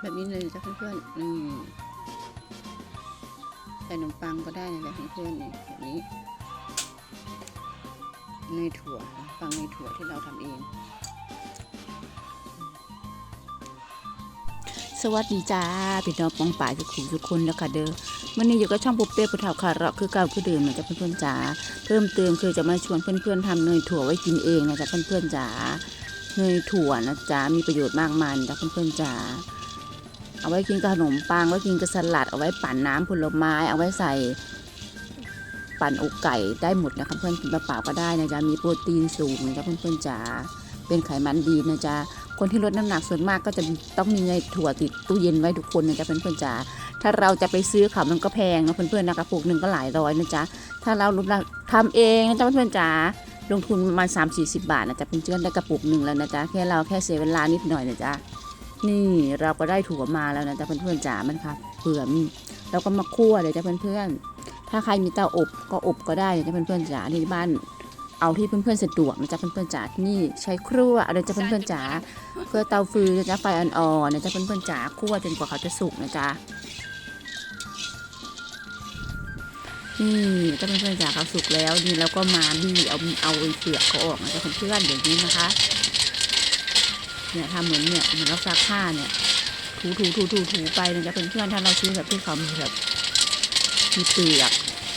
แบบนี้เลยจ้ะเพื่อนๆนี่ใส่ขนมปังก็ได้นะจ๊ะเพื่อนๆนี่แบบนี้เนถั่วปังเนถั่วที่เราทำเอง สวัสดีจ้าพี่น้องปองป่ายทุกคนทุกคนแล้วค่ะเด้อวันนี้อยู่กับช่องปุ๊บเป้ปุถาคาระคือเก่าคือเดิมนะจ๊ะเพื่อนๆจ๋าเพิ่มเติมคือจะมาชวนเพื่อนๆทำเนยถั่วไว้กินเองนะจ๊ะเพื่อนๆจ๋าเนยถั่วนะจ๊ะมีประโยชน์มากมายนะจ๊ะเพื่อนๆจ๋า เอาไว้กินกับขนมปังไว้กินกับสลัด เอาไว้ปั่นน้ำผลไม้ เอาไว้ใส่ปั่นอกไก่ได้หมดนะคะเพื่อนกินเปล่าๆก็ได้นะจ๊ะมีโปรตีนสูงนะจ๊ะเพื่อนๆจ๋าเป็นไขมันดีนะจ๊ะคนที่ลดน้ำหนักส่วนมากก็จะต้องมีเนยถั่วติดตู้เย็นไว้ทุกคนนะจ๊ะเพื่อนๆจ๋าถ้าเราจะไปซื้อเขามันก็แพงนะเพื่อนๆนะกระปุกหนึ่งก็หลายร้อยนะจ๊ะถ้าเราลดน้ำทำเองนะจ๊ะเพื่อนๆจ๋าลงทุนประมาณ3 4 0 บาทนะจ๊ะเพื่อนๆได้กระปุกหนึ่งแล้วนะจ๊ะแค่เราแค่เสียเวลานิดหน่อยนะจ๊ะ นี่เราก็ได้ถั่วมาแล้วนะจ๊ะเพื่อนๆจ๋ามันค่ะเปลือมีเราก็มาคั่วเลยจ้ะเพื่อนๆ ถ้าใครมีเตาอบก็อบก็ได้จ๊ะเพื่อนๆจ๋าที่บ้าน เอาที่เพื่อนๆสะดวกนะจ๊ะเพื่อนๆจ๋านี่ใช้ครัวอะไรจ๊ะเพื่อนๆจ๋าเพื่อเตาฟืนนะจ๊ะไฟอ่อนๆนะจ๊ะเพื่อนๆจ๋าคั่วจนกว่าเขาจะสุกนะจ๊ะนี่ถ้าเพื่อนๆจ๋าเขาสุกแล้วนี่แล้วก็มาบี้เอาเอาเปลือกเขาออกนะจ๊ะเพื่อนๆอย่างนี้นะคะ เนี่ยทำเหมือนเนี่ยเหมือนเราซักผ้าเนี่ยถูถูถูถูถูไปนะจ๊ะเพื่อนถ้าเราซื้อแบบที่เขามีแบบมีเปลือก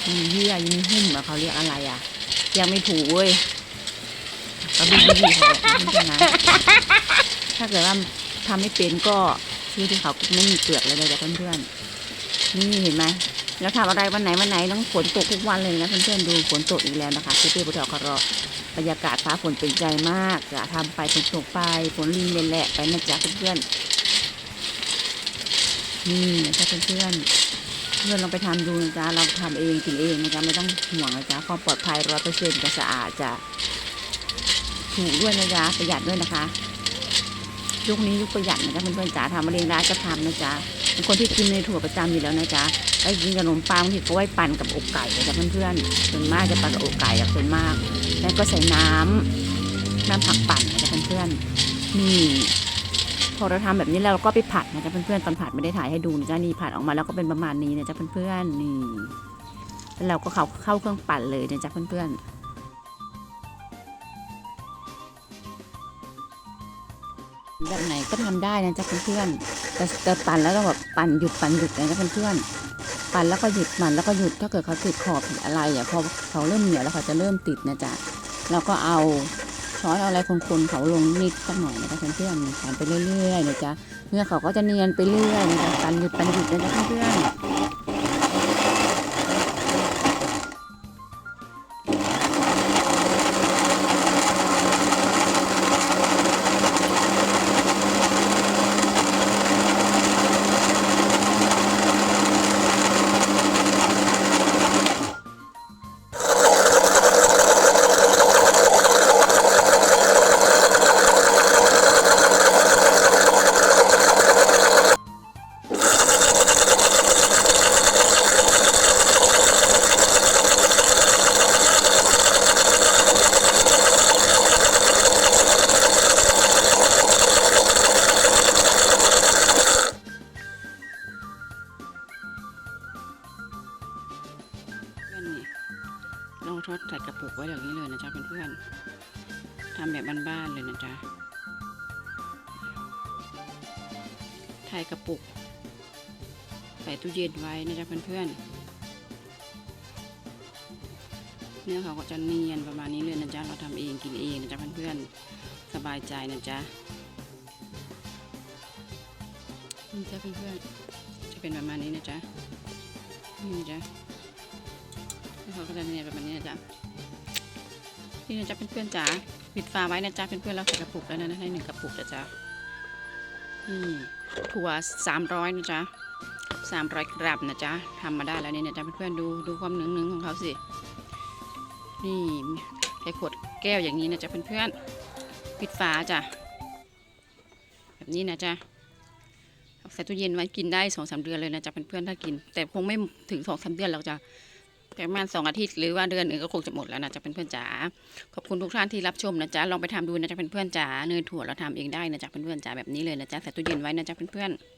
มีเยื่อมีหุ้มอะเขาเรียกอะไรอะยังไม่ถูเว้ยเขาบี้บี้เขาออกนะเพื่อนๆนะถ้าเกิดว่าทำไม่เป็นก็ซื้อที่เขาไม่มีเปลือกเลยเลยจ้ะเพื่อนๆนี่เห็นไหม แล้วทำอะไรวันไหนวันไหนต้องฝนตกทุกวันเลยนะเพื่อนๆดูฝนตกอีกแล้วนะคะคือเพื่อนๆบุตรคารบรรยากาศฟ้าฝนเป็นใจมากจะทำไปฝนตกไปฝนลิงเลยแหละไปนะจ๊ะเพื่อนๆนี่นะจ๊ะเพื่อนๆเพื่อนลองไปทำดูนะจ๊ะเราทำเองกินเองนะจ๊ะไม่ต้องห่วงนะจ๊ะความปลอดภัยร้อยเปอร์เซ็นต์จะสะอาดจะถูกด้วยนะจ๊ะประหยัดด้วยนะคะยุคนี้ยุคประหยัดนะจ๊ะเพื่อนๆจ๋าทำมาเรียงร้านก็ทำนะจ๊ะเป็นคนที่กินในถั่วประจำอยู่แล้วนะจ๊ะ ไอ้กินขนมปังบางทีก็ไว้ปั่นกับอกไก่นะจ๊ะเพื่อนๆส่วนมากจะปั่นกับอกไก่อะส่วนมาก แล้วก็ใส่น้ำน้ำผักปั่นนะจ๊ะเพื่อนๆนี่พอเราทำแบบนี้แล้วเราก็ไปผัดนะจ๊ะเพื่อนๆตอนผัดไม่ได้ถ่ายให้ดูนะจ๊ะนี่ผัดออกมาแล้วก็เป็นประมาณนี้นะจ๊ะเพื่อนๆนี่แล้วเราก็เข้าเข้าเครื่องปั่นเลยนะจ๊ะเพื่อนๆแบบไหนก็ทำได้นะจ๊ะเพื่อนๆแต่แต่ปั่นแล้วต้องแบบปั่นหยุดปั่นหยุดนะจ๊ะเพื่อนๆ ปั่นแล้วก็หยุดปั่นแล้วก็หยุดถ้าเกิดเขาติดขอบติดอะไรอะพอเขาเริ่มเหนียวแล้วเขาจะเริ่มติดนะจ๊ะเราก็เอาช้อนเอาอะไรคนๆเขาลงนิดสักหน่อยนะจ๊ะเพื่อนๆปั่นไปเรื่อยๆนะจ๊ะเนื้อเขาก็จะเนียนไปเรื่อยนะจ๊ะปั่นหยุดปั่นหยุดนะจ๊ะเพื่อนๆ ทอดใส่กระปุกไว้อย่างนี้เลยนะจ๊ะเพื่อนๆทำแบบบ้านๆเลยนะจ๊ะถ่ายกระปุก ใส่ตู้เย็นไว้นะจ๊ะเพื่อนๆเนื้อเขาก็จะเนียนประมาณนี้เลยนะจ๊ะเราทำเองกินเองนะจ๊ะเพื่อนๆสบายใจนะจ๊ะนี่จ้ะเพื่อนๆจะเป็นประมาณนี้นะจ๊ะนี่นะจ๊ะ แล้วเขาก็จะเนียนแบบนี้นะจ๊ะนี่นะจ๊ะเพื่อนๆจ๋าปิดฝาไว้นะจ๊ะเพื่อนๆเราใส่กระปุกแล้วนะให้หนึ่งกระปุกนะจ๊ะนี่ถั่วสามร้อยนะจ๊ะสามร้อยกรัมนะจ๊ะทำมาได้แล้วนี่นะจ๊ะเพื่อนๆดูดูความหนึ่งหนึ่งๆของเขาสินี่ใช้ขวดแก้วอย่างนี้นะจ๊ะเพื่อนๆปิดฝาจ้ะแบบนี้นะจ๊ะใส่ตู้เย็นไว้กินได้สองสามเดือนเลยนะจ๊ะเพื่อนๆถ้ากิน แต่คงไม่ถึงสองสามเดือนหรอกจ้ะ ประมาณสองอาทิตย์หรือว่าเดือนหนึ่งก็คงจะหมดแล้วนะจ๊ะเพื่อนๆจ๋าขอบคุณทุกท่านที่รับชมนะจ๊ะลองไปทำดูนะจ๊ะเพื่อนๆจ๋าเนยถั่วเราทำเองได้นะจ๊ะเพื่อนๆจ๋าแบบนี้เลยนะจ๊ะใส่ตู้เย็นไว้นะจ๊ะเพื่อนๆ